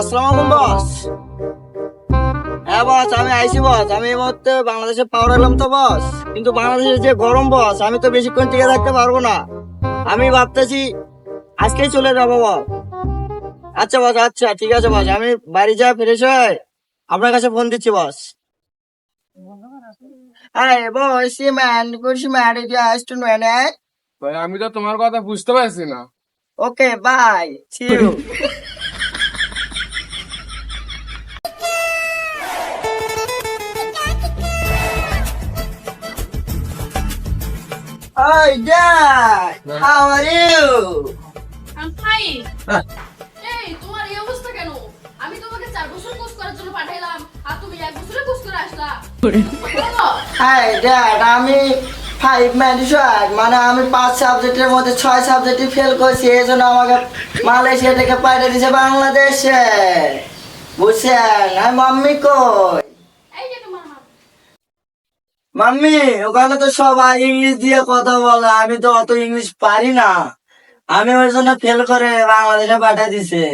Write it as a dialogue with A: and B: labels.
A: আসসালামু বস। হ্যাঁ বস আমি আইছি বস। আমি এই মুহূর্তে বাংলাদেশে পাওয়ার এলাম তো বস। কিন্তু বাংলাদেশের যে গরম বস আমি তো বেশিক্ষণ টিকে থাকতে পারব না। আমি ভাবতেছি আজকেই চলে যাব বস। আচ্ছা বস আচ্ছা ঠিক আছে বস। আমি বাড়ি যা ফ্রেশ হয়ে আপনার কাছে ফোন দিচ্ছি বস। আরে বস ম্যান করছি ম্যারি টু
B: ম্যানে আমি তো তোমার কথা বুঝতে পারছি না।
A: Okay bye see Hi, Dad. How are you?
C: I'm fine.
A: হ্যাঁ।
C: এই তোমার এই অবস্থা কেন আমি তোমাকে চার বছর কোর্স করার জন্য পাঠাইলাম আর তুমি এক বছরে কোর্স করে আসলা বলো।
A: Hi, Dad. আমি ফাইভ ম্যাডিসন মানে আমি পাঁচ সাবজেক্টের মধ্যে ছয় সাবজেক্টই ফেল করছি এই জন্য আমাকে মালয়েশিয়া থেকে পাঠিয়ে দিয়েছে বাংলাদেশে বুঝছেন আর মাম্মি কই মাম্মি, ওখানে তো সবাই ইংলিশ দিয়ে কথা বলে, আমি তো অত ইংলিশ পারি না। আমি ওই জন্য ফেল করে বাংলাদেশে পাঠিয়ে দিছে।